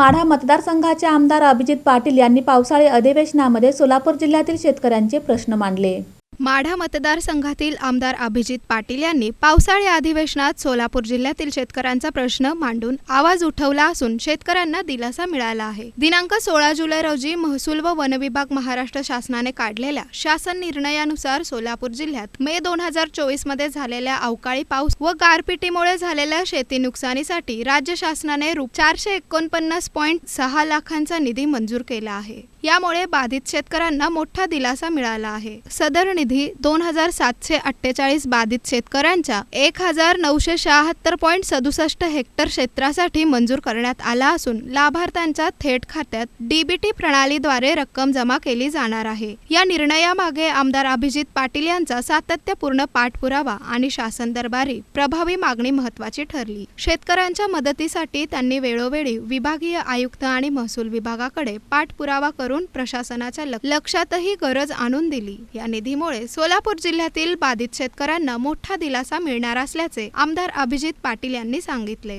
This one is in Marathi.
माढा मतदारसंघाचे आमदार अभिजित पाटील यांनी पावसाळी अधिवेशनामध्ये सोलापूर जिल्ह्यातील शेतकऱ्यांचे प्रश्न मांडले. माढा मतदारसंघातील आमदार अभिजित पाटील यांनी पावसाळी अधिवेशनात सोलापूर जिल्ह्यातील शेतकऱ्यांचा प्रश्न मांडून आवाज उठवला असून शेतकऱ्यांना दिलासा मिळाला आहे. दिनांक सोळा जुलै रोजी महसूल व वन विभाग महाराष्ट्र शासनाने काढलेल्या शासन निर्णयानुसार सोलापूर जिल्ह्यात मे दोन हजार चोवीसमध्ये झालेल्या अवकाळी पाऊस व गारपिटीमुळे झालेल्या शेती नुकसानीसाठी राज्य शासनाने रु चारशे एकोणपन्नास पॉईंट सहा लाखांचा निधी मंजूर केला आहे. यामुळे बाधित शेतकऱ्यांना मोठा दिलासा मिळाला आहे. सदर निधी दोन हजार सातशे अठ्ठेचाळीस बाधित शेतकऱ्यांच्या एक हजार नऊशे शहात्तर पॉईंट सदुसष्ट हेक्टर क्षेत्रासाठी मंजूर करण्यात आला असून लाभार्थ्यांच्या थेट खात्यात डीबीटी प्रणालीद्वारे रक्कम जमा केली जाणार आहे. या निर्णयामागे आमदार अभिजित पाटील यांचा सातत्यपूर्ण पाठपुरावा आणि शासन दरबारी प्रभावी मागणी महत्वाची ठरली. शेतकऱ्यांच्या मदतीसाठी त्यांनी वेळोवेळी विभागीय आयुक्त आणि महसूल विभागाकडे पाठपुरावा करून प्रशासनाच्या लक्षातही गरज आणून दिली. या निधीमुळे सोलापूर जिल्ह्यातील बाधित शेतकऱ्यांना मोठा दिलासा मिळणार असल्याचे आमदार अभिजित पाटील यांनी सांगितले.